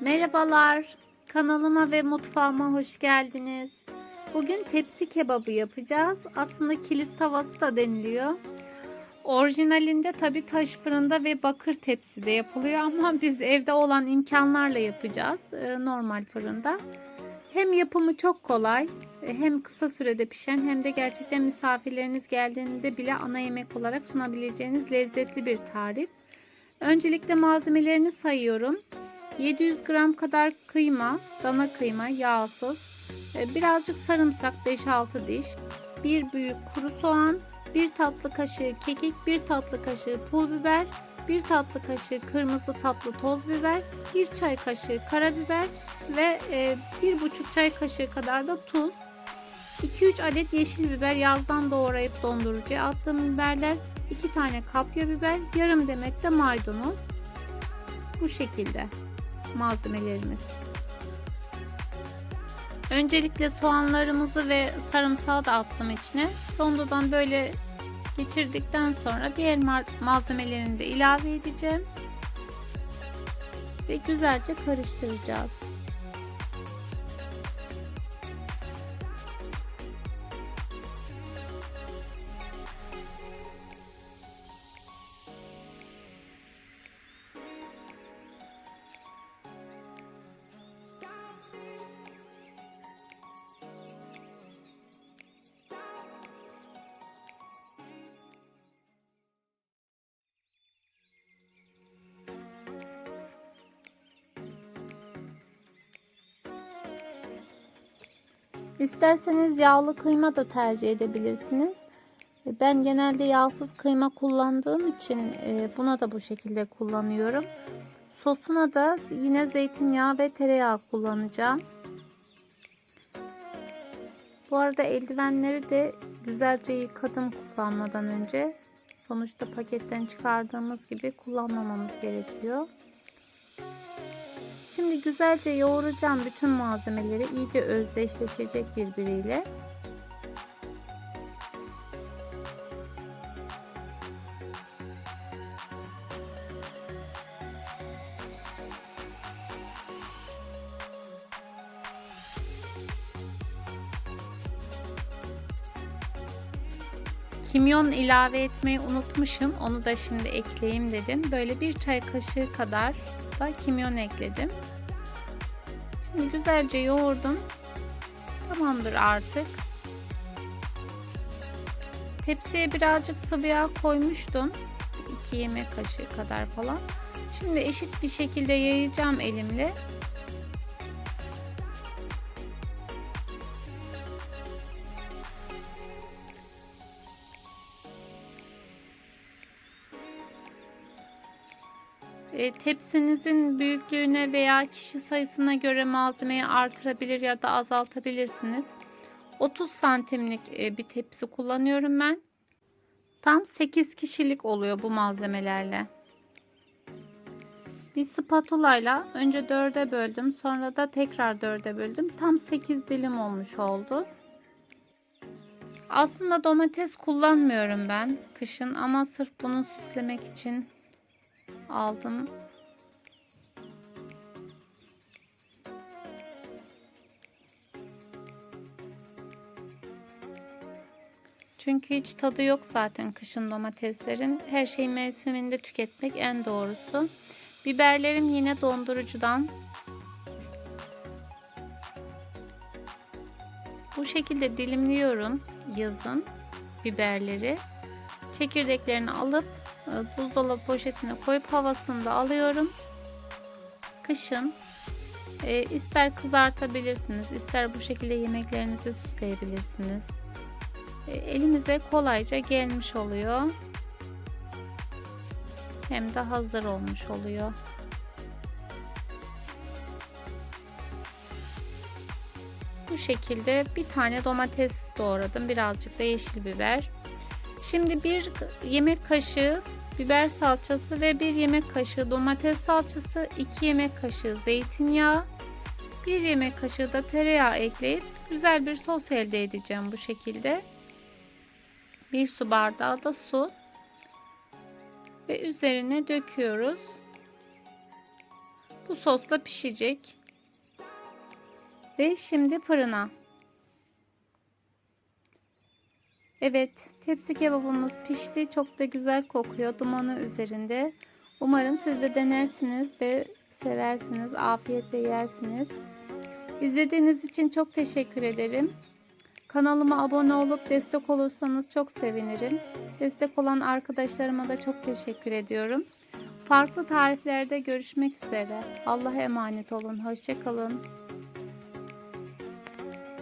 Merhabalar. Kanalıma ve mutfağıma hoş geldiniz. Bugün tepsi kebabı yapacağız. Aslında kilis tavası da deniliyor. Orijinalinde tabi taş fırında ve bakır tepside yapılıyor ama biz evde olan imkanlarla yapacağız. e, Normal fırında. Hem yapımı çok kolay, e, hem kısa sürede pişen hem de gerçekten misafirleriniz geldiğinde bile ana yemek olarak sunabileceğiniz lezzetli bir tarif. Öncelikle malzemelerini sayıyorum. 700 gram kadar kıyma, dana kıyma, yağsız, e, birazcık sarımsak 5-6 diş, bir büyük kuru soğan, bir tatlı kaşığı kekik, bir tatlı kaşığı pul biber, bir tatlı kaşığı kırmızı tatlı toz biber, bir çay kaşığı karabiber ve e, bir buçuk çay kaşığı kadar da tuz. 2-3 adet yeşil biber yazdan doğrayıp dondurucuya attığım biberler, 2 tane kapya biber, yarım demet de maydanoz. Bu şekilde malzemelerimiz. Öncelikle soğanlarımızı ve sarımsağı da attım içine. Rondodan böyle geçirdikten sonra diğer malzemelerini de ilave edeceğim. Ve güzelce karıştıracağız. İsterseniz yağlı kıyma da tercih edebilirsiniz. Ben genelde yağsız kıyma kullandığım için e, buna da bu şekilde kullanıyorum. Sosuna da yine zeytinyağı ve tereyağı kullanacağım. Bu arada eldivenleri de güzelce yıkadım kullanmadan önce. Sonuçta paketten çıkardığımız gibi kullanmamamız gerekiyor. Şimdi güzelce yoğuracağım bütün malzemeleri iyice özdeşleşecek birbiriyle. Kimyon ilave etmeyi unutmuşum. Onu da şimdi ekleyeyim dedim. Böyle bir çay kaşığı kadar da kimyon ekledim. Şimdi güzelce yoğurdum. Tamamdır artık. Tepsiye birazcık sıvı yağ koymuştum. 2 yemek kaşığı kadar falan. Şimdi eşit bir şekilde yayacağım elimle. Tepsinizin büyüklüğüne veya kişi sayısına göre malzemeyi artırabilir ya da azaltabilirsiniz. 30 santimlik e, bir tepsi kullanıyorum ben. Tam 8 kişilik oluyor bu malzemelerle. Bir spatula ile önce 4'e böldüm. Sonra da tekrar 4'e böldüm. Tam 8 dilim olmuş oldu. Aslında domates kullanmıyorum ben kışın ama sırf bunu süslemek için aldım. Çünkü hiç tadı yok zaten kışın domateslerin. Her şeyi mevsiminde tüketmek en doğrusu. Biberlerim yine dondurucudan. Bu şekilde dilimliyorum yazın biberleri. Çekirdeklerini alıp buzdolabı poşetine koyup havasını da alıyorum. Kışın e, ister kızartabilirsiniz, ister bu şekilde yemeklerinizi süsleyebilirsiniz. E, elimize kolayca gelmiş oluyor. Hem de hazır olmuş oluyor. Bu şekilde bir tane domates doğradım. Birazcık da yeşil biber. Şimdi bir yemek kaşığı biber salçası ve bir yemek kaşığı domates salçası, 2 yemek kaşığı zeytinyağı, 1 yemek kaşığı da tereyağı ekleyip güzel bir sos elde edeceğim bu şekilde. 1 su bardağı da su ve üzerine döküyoruz. Bu sosla pişecek. Ve şimdi fırına. Evet, tepsi kebabımız pişti. Çok da güzel kokuyor dumanı üzerinde. Umarım siz de denersiniz ve seversiniz. Afiyetle yersiniz. İzlediğiniz için çok teşekkür ederim. Kanalıma abone olup destek olursanız çok sevinirim. Destek olan arkadaşlarıma da çok teşekkür ediyorum. Farklı tariflerde görüşmek üzere. Allah'a emanet olun. Hoşçakalın.